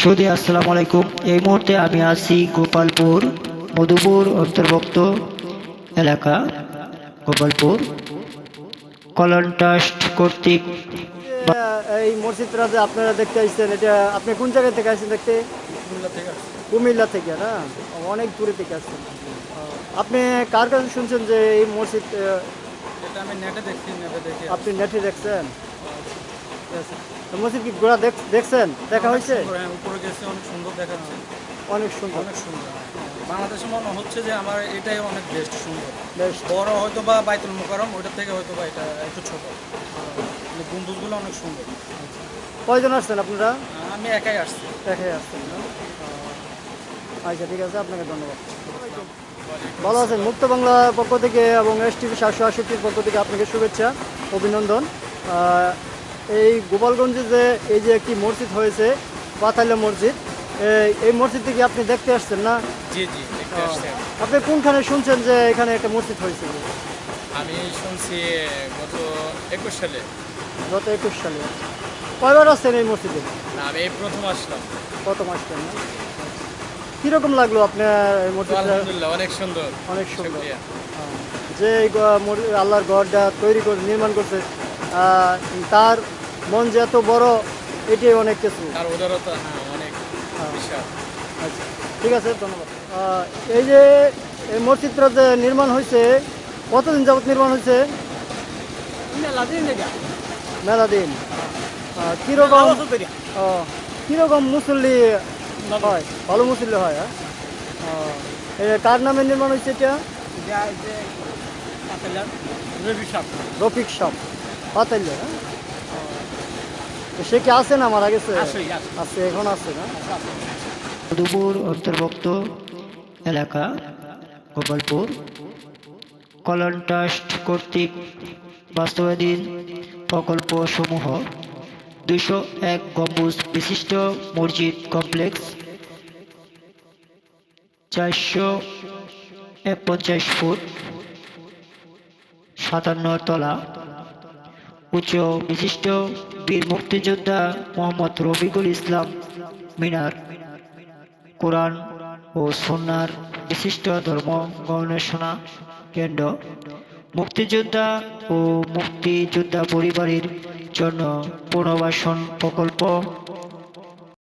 সুদী আসসালামু আলাইকুম। এই মুহূর্তে আমি আছি গোপালপুর মধুপুর অন্তর্ভুক্ত এলাকা গোপালপুর কলন ট্রাস্ট কর্তৃক। এই মসজিদটা যে আপনারা দেখতে আসছেন এটা আপনি কোন জায়গা থেকে আসছেন দেখতে? কুমিল্লা থেকে আসছি। কুমিল্লা থেকে না? অনেক দূরে থেকে আসছেন। আপনি কার কাছে শুনছেন যে এই মসজিদ আহ, এটা আমি নেটে দেখছি নেটে দেখে। আপনি নেটে দেখছেন? তো মসজিদ কি দেখ- দেখছেন? দেখা হয়েছে? হ্যাঁ, উপরে গেছে অনেক সুন্দর দেখাচ্ছে অনেক সুন্দর। অনেক সুন্দর বাংলাদেশে মনে হচ্ছে যে আমার এটাই অনেক বেস্ট সুন্দর। বেশ বড় হয়তো বা বাইতুল মোকারম ওইটার থেকে হয়তো বা এটা একটু ছোট। কিন্তু গম্বুজগুলো অনেক সুন্দর। কয়জন আসছেন আপনারা? আমি একাই আসছি। দেখাই আসছেন আচ্ছা ঠিক আছে আপনাকে ধন্যবাদ। ভালো আছেন? মুক্ত বাংলার পক্ষ থেকে এবং এস টিভি সাতশো আষট্টির পক্ষ থেকে আপনাকে শুভেচ্ছা অভিনন্দন। এই গোপালগঞ্জে যে এই যে একটি মসজিদ হয়েছে পাতালিয়া মসজিদ এই- এই মসজিদ থেকে আপনি দেখতে আসছেন না? জি জি। আপনি কোনখানে শুনছেন যে এখানে একটা মসজিদ হয়েছে? আমি শুনছি গত একুশ সালে। গত একুশ সালে। কয়বার আসছেন এই মসজিদে? না আমি এই প্রথম আসলাম। কত মাস কেন কীরকম লাগল আপনার মসজিদটা? আলহামদুলিল্লাহ অনেক সুন্দর। অনেক সুন্দর। যে আল্লাহর গড়টা তৈরি করে নির্মাণ করছে তার মন যে এত বড় এটাই অনেক কিছু। তার উদারতা হ্যাঁ অনেক হ্যাঁ। আচ্ছা ঠিক আছে ধন্যবাদ। এই যে এই মসজিদটা যে নির্মাণ হয়েছে কতদিন যাবত নির্মাণ হয়েছে? মেলা দিন কীরকম ও, কীরকম মুসল্লি হয়? ভালো মুসল্লি হয় হ্যাঁ? কার নামে নির্মাণ হয়েছে এটা? রফিক সাহ পাতাইলে হ্যাঁ? ও, সে কি আছে না মারা গেছে? আছে এখন আছে না? মধুপুর অন্তর্ভুক্ত এলাকা গোপালপুর। কলন ট্রাস্ট কর্তৃক বাস্তবাধীন প্রকল্প সমূহ দুশো এক গম্বুজ বিশিষ্ট মসজিদ কমপ্লেক্স চারশো এক পঞ্চাশ ফুট সাতান্ন তলা। উচ্চ বিশিষ্ট বীর মুক্তিযোদ্ধা মোহাম্মদ রফিকুল ইসলাম মিনার, কোরআন ও সন্ন্যার বিশিষ্ট ধর্ম গবেষণা কেন্দ্র। মুক্তিযোদ্ধা ও মুক্তিযোদ্ধা পরিবারের জন্য পুনর্বাসন প্রকল্প